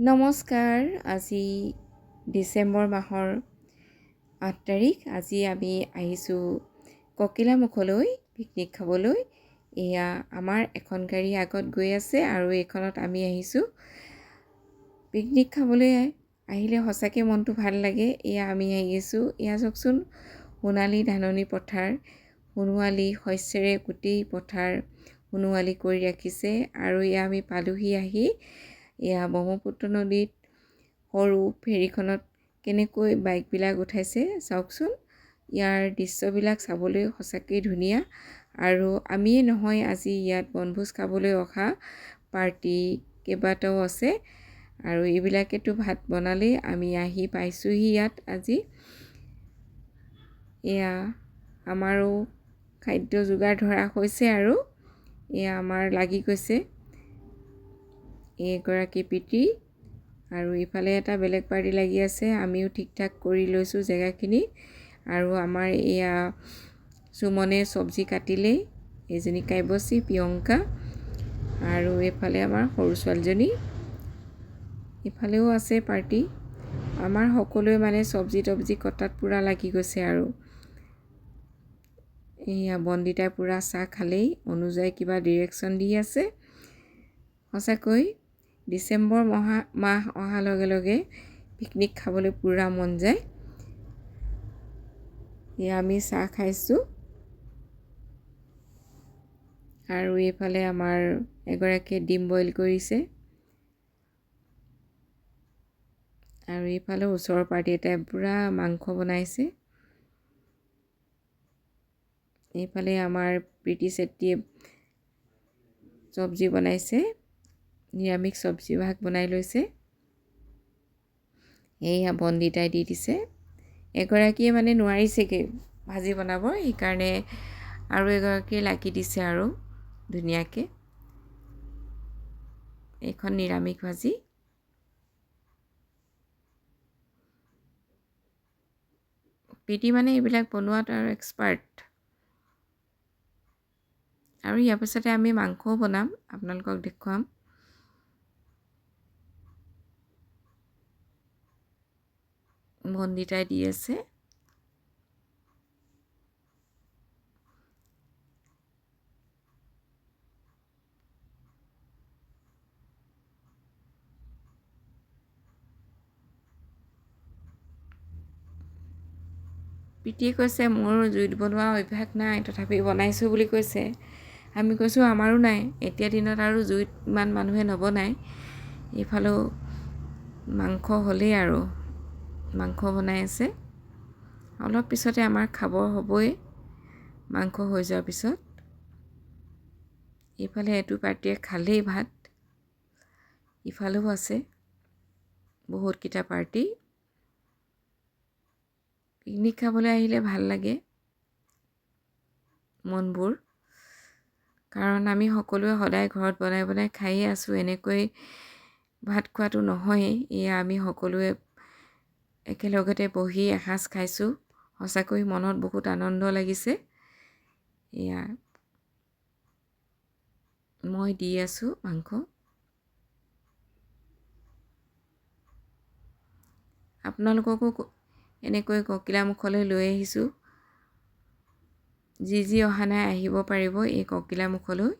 নমস্কাৰ আজি ডিচেম্বৰ মাহৰ আঠ তাৰিখ। আজি আমি আহিছোঁ ককিলামুখলৈ পিকনিক খাবলৈ। এয়া আমাৰ এখন গাড়ী আগত গৈ আছে আৰু এইখনত আমি আহিছোঁ। পিকনিক খাবলৈ আহিলে সঁচাকৈ মনটো ভাল লাগে। এয়া আমি আহিছোঁ। এয়া চাওকচোন সোণালী ধাননি পথাৰ। সোণোৱালী শস্যৰে গোটেই পথাৰ সোণোৱালী কৰি ৰাখিছে আৰু এয়া আমি পালোহি আহি এয়া ব্ৰহ্মপুত্ৰ নদীত সৰু ফেৰীখনত কেনেকৈ বাইকবিলাক উঠাইছে চাওকচোন। ইয়াৰ দৃশ্যবিলাক চাবলৈ সঁচাকৈ ধুনীয়া আৰু আমিয়ে নহয় আজি ইয়াত বনভোজ খাবলৈ অহা পাৰ্টি কেইবাটাও আছে আৰু এইবিলাকেতো ভাত বনালেই আমি আহি পাইছোঁহি ইয়াত আজি। এয়া আমাৰো খাদ্য যোগাৰ ধৰা হৈছে আৰু এয়া আমাৰ লাগি গৈছে। এগৰাকী পিতৃ। আৰু ইফালে এটা বেলেগ পাৰ্টি লাগি আছে, আমিও ঠিক ঠাক কৰি লৈছোঁ জেগাখিনি। আৰু আমাৰ এয়া সুমনে চব্জি কাটিলেই এইজনী কাব্যশ্ৰী, প্ৰিয়ংকা। আৰু এইফালে আমাৰ সৰু ছোৱালীজনী। ইফালেও আছে পাৰ্টি। আমাৰ সকলোৱে মানে চব্জি তব্জি কটাত পূৰা লাগি গৈছে আৰু। এয়া বন্দিতাই পূৰা চাহ খালেই, অনুযায়ী কিবা ডিৰেকশ্যন দি আছে। সঁচাকৈ ডিচেম্বৰ মহা, মাহ অহাৰ লগে লগে পিকনিক খাবলৈ পূৰা মন যায়। এয়া আমি চাহ খাইছোঁ। আৰু এইফালে আমাৰ এগৰাকীয়ে ডিম বইল কৰিছে। আৰু এইফালে ওচৰৰ পাৰ্টি এটাই পূৰা মাংস বনাইছে। এইফালে আমাৰ প্ৰীতি চেত্ৰীয়ে চব্জি বনাইছে। নিৰামিষ চব্জি ভাগ বনাই লৈছে। এইয়া বন্দিতাই দি দিছে। এগৰাকীয়ে মানে নোৱাৰিছেগৈ ভাজি বনাব, সেইকাৰণে আৰু এগৰাকীয়ে লাগি দিছে আৰু ধুনীয়াকৈ। এইখন নিৰামিষ ভাজি। প্ৰীতি মানে এইবিলাক বনোৱাত আৰু এক্সপাৰ্ট। আৰু ইয়াৰ পিছতে আমি মাংসও বনাম, আপোনালোকক দেখুৱাম। বন্দিতাই দি আছে। প্ৰীতিয়ে কৈছে মোৰ জুইত বনোৱা অভ্যাস নাই তথাপি বনাইছোঁ বুলি কৈছে। আমি কৈছোঁ আমাৰো নাই। এতিয়া দিনত আৰু জুইত ইমান মানুহে নবনায়। এইফালেও মাংস হ'লেই আৰু। মাংস বনাই আছে। অলপ পিছতে আমাৰ খাব হ'বই, মাংস হৈ যোৱাৰ পিছত। এইফালে এইটো পাৰ্টিয়ে খালেই ভাত। ইফালেও আছে বহুতকেইটা পাৰ্টি। পিকনিক খাবলৈ আহিলে ভালো লাগে মনবোৰ। কাৰণ আমি সকলোৱে সদায় ঘৰত বনাই বনাই খায়ে আছোঁ, এনেকৈ ভাত খোৱাটো নহয়েই। এয়া আমি সকলোৱে একেলগতে বহি এসাঁজ খাইছোঁ। সঁচাকৈ মনত বহুত আনন্দ লাগিছে। এয়া মই দি আছোঁ মাংস। আপোনালোককো এনেকৈ ককিলামুখলৈ লৈ আহিছোঁ। যি যি অহা নাই আহিব পাৰিব এই ককিলামুখলৈ।